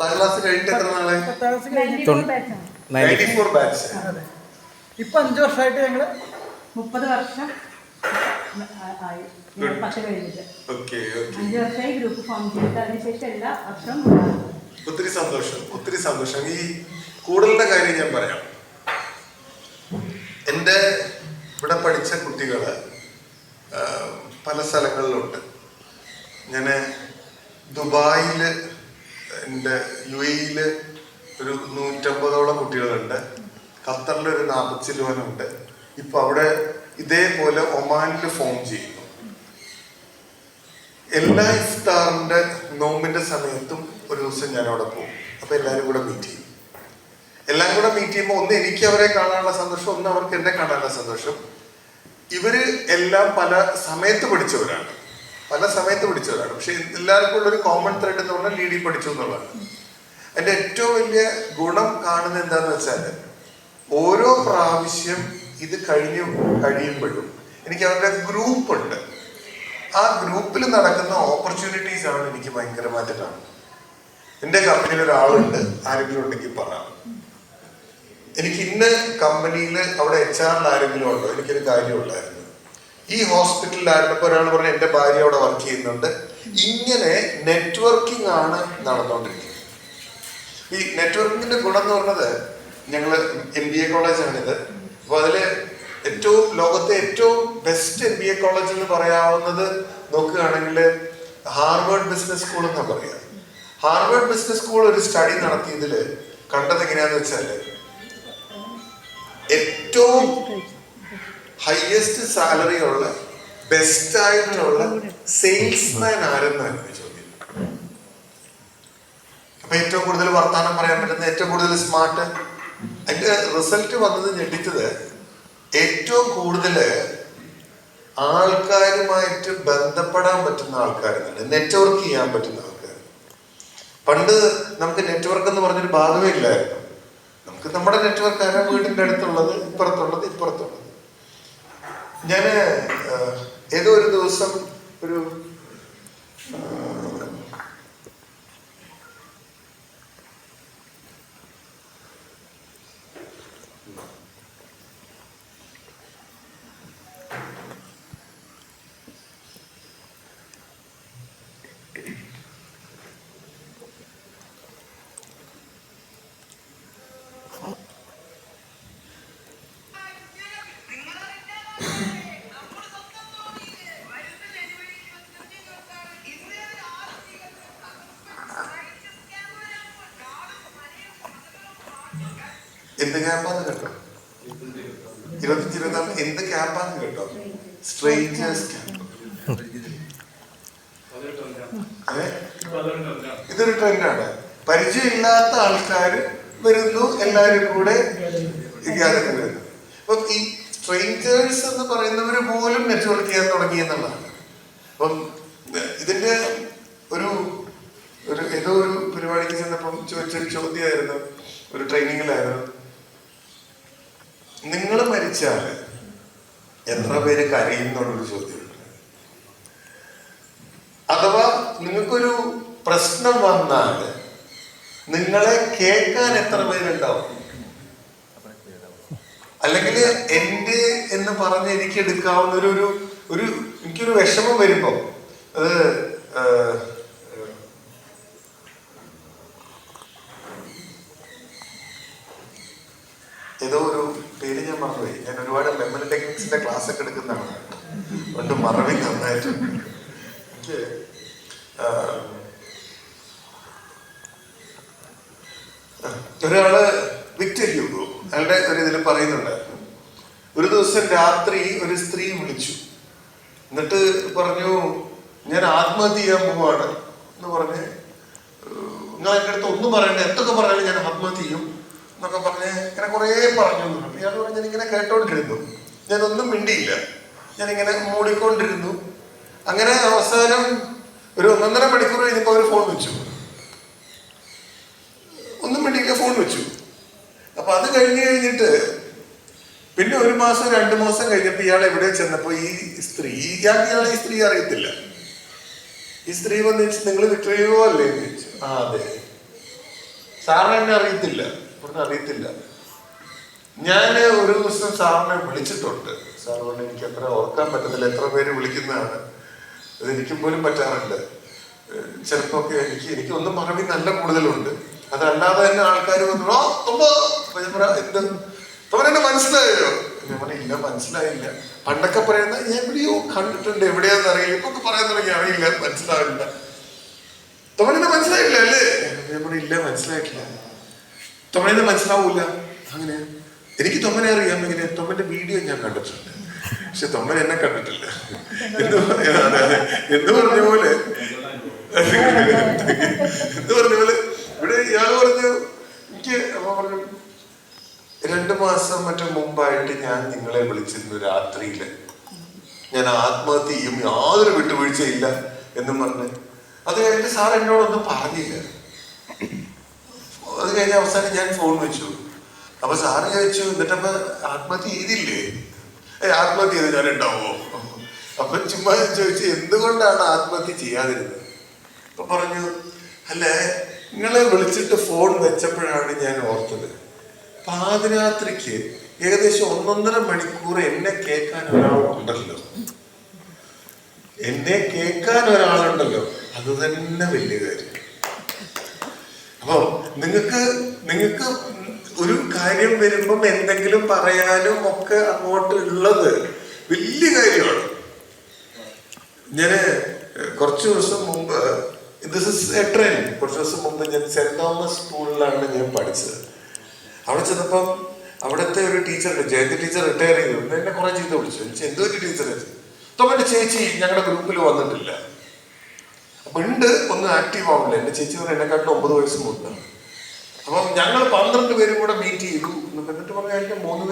പത്താം ക്ലാസ് കഴിഞ്ഞിട്ട് എത്ര നാളെ പത്താം ക്ലാസ് നയന്റി ഫോർ ബാച്ച് അതെ ഇപ്പൊ അഞ്ചു വർഷമായിട്ട് ഞങ്ങൾ മുപ്പത് വർഷം ആയി. ഞങ്ങൾ പത്ത് കഴിഞ്ഞിട്ട്. ഓക്കെ ഓക്കെ അഞ്ച് വർഷമായി ഗ്രൂപ്പ് ഫോം ചെയ്തിട്ട് അതിനുശേഷം എല്ലാ വർഷവും ഉണ്ടാകും ഒത്തിരി സന്തോഷം ഒത്തിരി സന്തോഷം. ഈ കൂടുതലിന്റെ കാര്യം ഞാൻ പറയാം. എന്റെ ഇവിടെ പഠിച്ച കുട്ടികൾ പല സ്ഥലങ്ങളിലുണ്ട്. ഞാൻ ദുബായിൽ എന്റെ യു എയിൽ ഒരു നൂറ്റമ്പതോളം കുട്ടികളുണ്ട്. ഖത്തറിൽ ഒരു നാൽപ്പത്തി രൂപനുണ്ട് ഇപ്പൊ അവിടെ ഇതേപോലെ ഒമാനിൽ ഫോം ചെയ്യുന്നു. എല്ലാ ഇഫ്താറിന്റെ നോമ്പിന്റെ സമയത്തും ഒരു ദിവസം ഞാൻ അവിടെ പോകും. അപ്പൊ എല്ലാവരും കൂടെ മീറ്റ് ചെയ്യും. എല്ലാം കൂടെ മീറ്റ് ചെയ്യുമ്പോൾ ഒന്ന് എനിക്ക് അവരെ കാണാനുള്ള സന്തോഷം ഒന്ന് അവർക്ക് എന്നെ കാണാനുള്ള സന്തോഷം. ഇവർ എല്ലാം പല സമയത്ത് പഠിച്ചവരാണ്. പല സമയത്ത് പഠിച്ചവരാണ് പക്ഷെ എല്ലാവർക്കും ഉള്ള ഒരു കോമൺ ത്രെഡ് എന്ന് പറഞ്ഞാൽ ലീഡി പഠിച്ചു എന്നുള്ളതാണ്. അതിന്റെ ഏറ്റവും വലിയ ഗുണം കാണുന്നത് എന്താന്ന് വെച്ചാൽ ഓരോ പ്രാവശ്യം ഇത് കഴിഞ്ഞു കഴിയുമ്പോഴും എനിക്ക് അവരുടെ ഗ്രൂപ്പ് ഉണ്ട്. ആ ഗ്രൂപ്പിൽ നടക്കുന്ന ഓപ്പർച്യൂണിറ്റീസ് ആണ് എനിക്ക് ഭയങ്കരമായിട്ട് എന്റെ കമ്പനിയിൽ ഒരാളുണ്ട് ആരെങ്കിലും ഉണ്ടെങ്കിൽ പറയാം. എനിക്ക് ഇന്ന് കമ്പനിയിൽ അവിടെ എച്ച് ആറിൽ ആരെങ്കിലും ഉണ്ടോ? എനിക്കൊരു കാര്യമുണ്ടായിരുന്നു ഈ ഹോസ്പിറ്റലിൽ ആയിരുന്നപ്പോൾ ഒരാൾ പറഞ്ഞു എന്റെ ഭാര്യ അവിടെ വർക്ക് ചെയ്യുന്നുണ്ട്. ഇങ്ങനെ നെറ്റ്വർക്കിംഗ് ആണ് നടന്നുകൊണ്ടിരിക്കുന്നത് ഈ നെറ്റ്വർക്കിങ്ങിന്റെ ഗുണം എന്ന് പറഞ്ഞത് ഞങ്ങൾ എം ബി എ കോളേജാണിത് അപ്പോൾ അതിൽ ഏറ്റവും ലോകത്തെ ഏറ്റവും best M B A college എന്ന് പറയാവുന്നത് നോക്കുകയാണെങ്കിൽ ഹാർവേഡ് ബിസിനസ് സ്കൂൾ എന്നാണ് പറയുക ഹാർവേഡ് ബിസിനസ് സ്കൂൾ ഒരു സ്റ്റഡി നടത്തിയതിൽ കണ്ടത് എങ്ങനെയാന്ന് വെച്ചാൽ ഏറ്റവും ഹയസ്റ്റ് സാലറി ഉള്ള ബെസ്റ്റ് ആയിട്ടുള്ള സെയിൽസ്മാൻ ആരെന്നായിരുന്നു ചോദ്യം? അപ്പൊ ഏറ്റവും കൂടുതൽ വർത്താനം പറയാൻ പറ്റുന്ന ഏറ്റവും കൂടുതൽ സ്മാർട്ട് അതിന്റെ റിസൾട്ട് വന്നത് ഞെട്ടിച്ചത് ഏറ്റവും കൂടുതൽ ആൾക്കാരുമായിട്ട് ബന്ധപ്പെടാൻ പറ്റുന്ന ആൾക്കാർ നെറ്റ്വർക്ക് ചെയ്യാൻ പറ്റുന്ന ആൾക്കാർ പണ്ട് നമുക്ക് നെറ്റ്വർക്ക് എന്ന് പറഞ്ഞൊരു ഭാഗമേ ഇല്ലായിരുന്നു നമുക്ക് നമ്മുടെ നെറ്റ്വർക്ക് ആരാ വീടിന്റെ അടുത്തുള്ളത് ഇപ്പുറത്തുള്ളത് ഇപ്പുറത്തുള്ളത്? ഞാൻ ഏതോ ഒരു ദിവസം ഒരു എന്ത് ക്യാമ്പാന്ന് കേട്ടോ? ഇരുപത്തി ഇരുപത്തി എന്ത് ക്യാമ്പാന്ന് കേട്ടോ? സ്ട്രേഞ്ചേഴ്സ് ക്യാമ്പ് ഏ? ഇതൊരു ട്രെൻഡാണ് പരിചയമില്ലാത്ത ആൾക്കാർ വരുന്നു എല്ലാവരും കൂടെ അപ്പൊ ഈ സ്ട്രേഞ്ചേഴ്സ് എന്ന് പറയുന്നവര് പോലും നെറ്റ്വർക്ക് ചെയ്യാൻ തുടങ്ങി എന്നുള്ളതാണ്. അപ്പം ഇതിന്റെ ഒരു ഒരു ഏതോ ഒരു പരിപാടിക്ക് ചെന്നപ്പം ചോദിച്ചൊരു ചോദ്യമായിരുന്നു. ഒരു ട്രെയിനിങ്ങിലായിരുന്നു മരിച്ചാൽ എത്ര പേര് കരയും എന്നുള്ളൊരു ചോദ്യമുണ്ട് അഥവാ നിങ്ങൾക്കൊരു പ്രശ്നം വന്നാൽ നിങ്ങളെ കേൾക്കാൻ എത്ര പേരുണ്ടാവും? അല്ലെങ്കിൽ എന്റെ എന്ന് പറഞ്ഞ് എനിക്ക് എടുക്കാവുന്ന ഒരു ഒരു ഒരു എനിക്കൊരു വിഷമം വരുമ്പോ അത് ഏതോ ഒരു മറന്നുപോയി. ഞാൻ ഒരുപാട് ലെമൺ ടെക്നിക്സിന്റെ ക്ലാസ് ഒക്കെ എടുക്കുന്നതാണ്. അതുകൊണ്ട് മറവി നന്നായിട്ട് ഒരാൾ വിക്ടർ ഹ്യൂഗോ അയാളുടെ ഒരു ഇതിൽ പറയുന്നുണ്ട്. ഒരു ദിവസം രാത്രി ഒരു സ്ത്രീ വിളിച്ചു. എന്നിട്ട് പറഞ്ഞു ഞാൻ ആത്മഹത്യ ചെയ്യാൻ പോവാണ്. എന്ന് പറഞ്ഞ് നിങ്ങൾ എന്റെ അടുത്ത് ഒന്നും പറയണ്ട. എന്തൊക്കെ പറഞ്ഞാലും ഞാൻ ആത്മഹത്യ ചെയ്യും. എന്നൊക്കെ പറഞ്ഞ് ഇങ്ങനെ കുറേ പറഞ്ഞു ഇയാൾ പറഞ്ഞു. ഞാനിങ്ങനെ കേട്ടോണ്ടിരുന്നു. ഞാനൊന്നും മിണ്ടിയില്ല. ഞാനിങ്ങനെ മൂടിക്കൊണ്ടിരുന്നു. അങ്ങനെ അവസാനം ഒരു ഒന്നൊന്നര മണിക്കൂർ കഴിഞ്ഞപ്പോൾ അവർ ഫോൺ വെച്ചു. ഒന്നും മിണ്ടിയില്ല ഫോൺ വെച്ചു. അപ്പൊ അത് കഴിഞ്ഞു കഴിഞ്ഞിട്ട് പിന്നെ ഒരു മാസം രണ്ടു മാസം കഴിഞ്ഞപ്പോ ഇയാൾ എവിടെ ചെന്നപ്പോ ഈ സ്ത്രീ ഇയാൾക്ക് ഇയാൾ ഈ സ്ത്രീ അറിയത്തില്ല. ഈ സ്ത്രീ വന്ന് നിങ്ങൾ വിക്ടറിയോ അല്ലേ? ചോദിച്ചു. ആ അതെ. സാറിനെ അറിയത്തില്ല. പറഞ്ഞ അറിയത്തില്ല. ഞാൻ ഒരു ദിവസം സാറിനെ വിളിച്ചിട്ടുണ്ട്. സാർ പറഞ്ഞു എനിക്ക് അത്ര ഓർക്കാൻ പറ്റത്തില്ല എത്ര പേര് വിളിക്കുന്നതാണ്. അത് എനിക്കും പോലും പറ്റാറില്ല. ഏഹ് ചിലപ്പോ ഒക്കെ എനിക്ക് എനിക്ക് ഒന്നും മറവി നല്ല കൂടുതലുണ്ട്. അതല്ലാതെ തന്നെ ആൾക്കാർ വന്നു തോമൻ മനസ്സിലായോ? ഇല്ല മനസ്സിലായില്ല. പണ്ടൊക്കെ പറയുന്ന എവിടെയോ കണ്ടിട്ടുണ്ട് എവിടെയാന്ന് അറിയില്ല. ഇപ്പൊ പറയാൻ തുടങ്ങി അറിയില്ല മനസ്സിലാവില്ല. തോമനെന്നെ മനസ്സിലായില്ല അല്ലേ? ഇല്ല മനസ്സിലായിട്ടില്ല. തൊമ്മനെ മനസ്സിലാവൂല. അങ്ങനെ. എനിക്ക് തൊമ്മനെ അറിയാം. ഇങ്ങനെ തൊമ്മന്റെ വീഡിയോ ഞാൻ കണ്ടിട്ടുണ്ട്. പക്ഷെ തൊമ്മൻ എന്നെ കണ്ടിട്ടില്ല. എന്ത് പറഞ്ഞ പോലെ? എന്ത് പറഞ്ഞ പോലെ? ഇവിടെ ഇയാൾ പറഞ്ഞു എനിക്ക് പറഞ്ഞു രണ്ടു മാസം മറ്റും മുമ്പായിട്ട് ഞാൻ നിങ്ങളെ വിളിച്ചിരുന്നു രാത്രിയിൽ. ഞാൻ ആത്മഹത്യയും യാതൊരു വിട്ടുവീഴ്ചയില്ല എന്നും പറഞ്ഞ്. അത് കഴിഞ്ഞിട്ട് സാർ എന്നോടൊന്നും പറഞ്ഞില്ല. കഴിഞ്ഞ അവസാനം ഞാൻ ഫോൺ വെച്ചു. അപ്പൊ സാറ് ചോദിച്ചു എന്നിട്ടപ്പൊ ആത്മഹത്യ ചെയ്തില്ലേ? ഏ ആത്മഹത്യ ചെയ്ത് ഞാൻ ഉണ്ടാവോ അപ്പൊ ചുമ്മാ ചോദിച്ചു എന്തുകൊണ്ടാണ് ആത്മഹത്യ ചെയ്യാതിരുന്നത്? അപ്പൊ പറഞ്ഞു അല്ലേ നിങ്ങളെ വിളിച്ചിട്ട് ഫോൺ വെച്ചപ്പോഴാണ് ഞാൻ ഓർത്തത്. പാതിരാത്രിക്ക് ഏകദേശം ഒന്നൊന്നര മണിക്കൂർ എന്നെ കേൾക്കാൻ ഒരാളുണ്ടല്ലോ. എന്നെ കേൾക്കാൻ ഒരാളുണ്ടല്ലോ. അത് തന്നെ വലിയ കാര്യം. നിങ്ങൾക്ക് നിങ്ങക്ക് ഒരു കാര്യം വരുമ്പം എന്തെങ്കിലും പറയാനും ഒക്കെ അങ്ങോട്ട് ഉള്ളത് വലിയ കാര്യമാണ്. ഞാൻ കുറച്ച് ദിവസം മുമ്പ് ദിസ് ഇസ് എ ട്രെയിൻ കുറച്ച് ദിവസം മുമ്പ് ഞാൻ സെന്റ് തോമസ് സ്കൂളിലാണ് ഞാൻ പഠിച്ചത്. അവിടെ ചെന്നപ്പം അവിടുത്തെ ഒരു ടീച്ചർ ജയന്തി ടീച്ചർ റിട്ടയർ ചെയ്തു. എന്നെ കുറെ ചീത്ത വിളിച്ചു. എന്തോ ഒരു ടീച്ചർ തൊമ്മന്റെ ചേച്ചി ഞങ്ങളുടെ ഗ്രൂപ്പിൽ വന്നിട്ടില്ല. അപ്പൊ ഉണ്ട് ഒന്ന് ആക്റ്റീവ് ആവില്ല എന്റെ ചേച്ചി പറഞ്ഞ എന്നെക്കാട്ടിലും ഒമ്പത് വയസ്സ് മുന്നാണ് അപ്പം ഞങ്ങൾ പന്ത്രണ്ട് പേരും കൂടെ മീറ്റ് ചെയ്തു. എന്നിട്ട് പറഞ്ഞാൽ മൂന്ന് പേര്